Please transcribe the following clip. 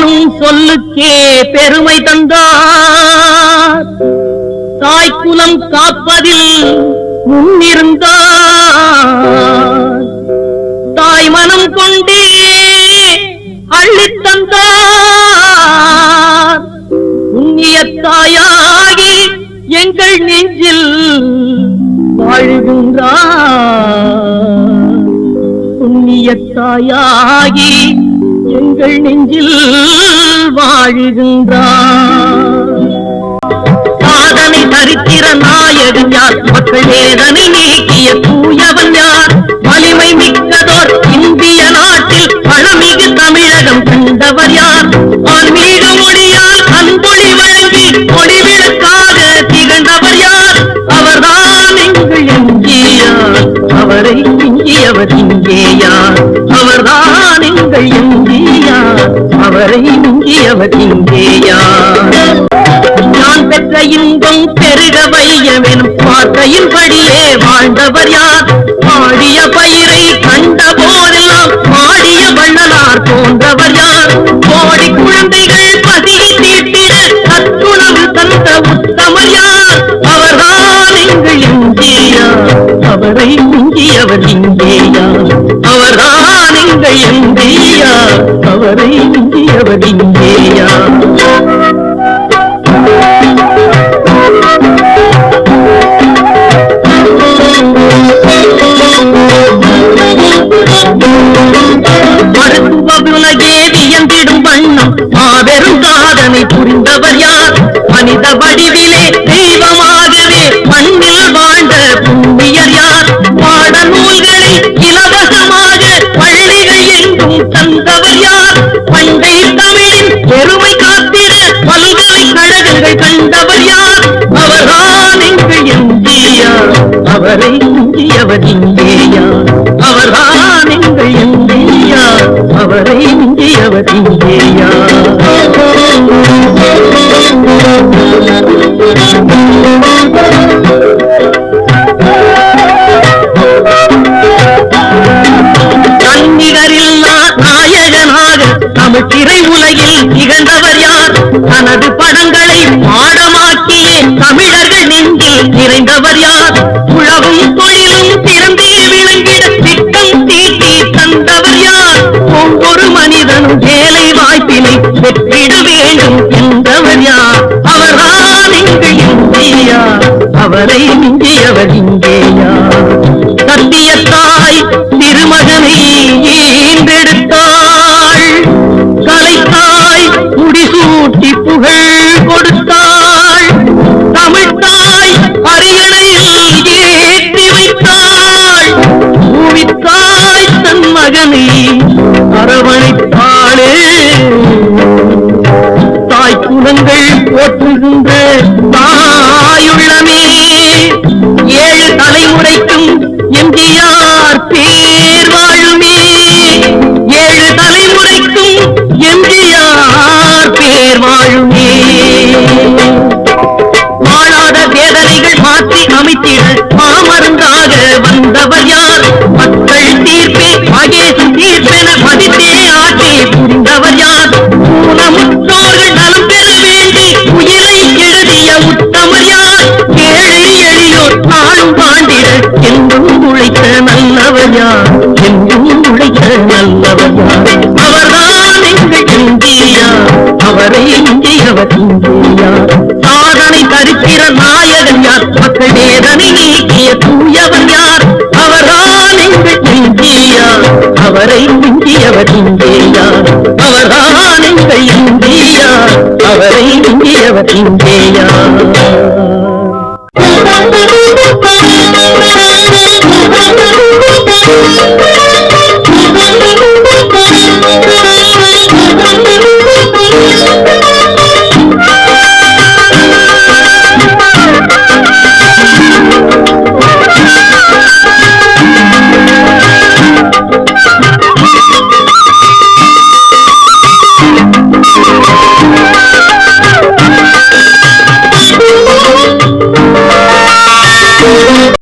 எனும் சொல்லுக்கே பெருமை தந்தார். தாய்க்குலம் காப்பதில் முன்னிருந்தார். தாய் மனம் கொண்டே அள்ளித் தந்தார். புண்ணிய தாயாகி எங்கள் நெஞ்சில் வாழ்கின்றார். புண்ணிய தாயாகி எங்கள் நெஞ்சில் வாழுகின்றார் சாதனை தரித்திர நாயகன் யார்? மக்கள் வேதனை நீக்கிய தூயவன் யார்? வலிமை மிக்கதோர் இந்திய நாட்டில் பழமிகு தமிழகம் கண்டவர் யார்? ஆன்மீக மொழியால் அன்பொழி வழங்கி ஒளிவிளக்காக திகழ்ந்தவர் யார்? அவர்தான் எங்கள் எங்கேயார் அவரை இங்கியவர் இங்கேயார் அவர்தான் எங்கள் எங்கேயார் அவரை இங்கியவர் இங்கேயார் நான் பெற்ற இன்பம் பெருக வையமெனும் வார்த்தையின்படியே வாழ்ந்தவர் யார்? பாடிய பயிரை கண்ட போதெல்லாம் பாடிய வள்ளலார் போன்றவர் யார்? கோடி குழந்தைகள் பசியை தீட்டிட சத்துணவு தந்த உத்தமர் யார்? அவர்தான் எங்கள் இந்தியா அவரை மிஞ்சியவர் இந்தியா அவர்தான் இந்த இந்தியார் அவரை மிஞ்சியவர் பெருமை காத்திட பல்கலைக்கழகங்கள் கண்டவர் யார்? அவர்தான் எங்கள் எந்தியார் அவரை இந்தியவர் இந்தியா அவர்தான் எங்கள் எந்தியார் அவரை இந்தியவர் இங்கேயார் தன்னிகரில்லா நாயகனாக தமிழ்த்திரை உலகில் திகழ்ந்தவர் யார்? தனது படங்களை பாடமாக்கியே தமிழர்கள் நெஞ்சில் நிறைந்தவர் யார்? உழவும் தொழிலும் திறந்தே விளங்கிட திட்டம் தீட்டி தந்தவர் யார்? ஒவ்வொரு மனிதனும் வேலை வாய்ப்பினை பெற்றிட வேண்டும் என்றவர் யார்? அவர்தான் இங்கு இந்தியா அவரை இந்தியவர் இங்கேயார். அரவணைப்பாளே தாய் குணங்கள் போற்றுகின்ற தாயுள்ளமே. ஏழு தலைமுறைக்கும் எம்ஜிஆர் பேர் வாழுமே. ஏழு தலைமுறைக்கும் எம்ஜிஆர் பேர் வாழுமே. வாழாத வேதனைகள் மாற்றி அமைத்திட மாமருந்தாக வந்தவர் யார்? மக்கள் நல்லவர் யார் என்றும் உழைத்த நல்லவர் அவர்தான் எங்கள் இந்தியா அவரை இந்தியவர் இந்தியா சாதனை தரித்திர நாயகன் யார்? மக்கள் வேதனை நீக்கிய தூயவன் யார்? அவர்தான் எங்கள் இந்தியா அவரை இந்தியவர் இந்தியா அவர்தான் எங்கள் இந்தியா அவரை இந்தியவர் இந்தியா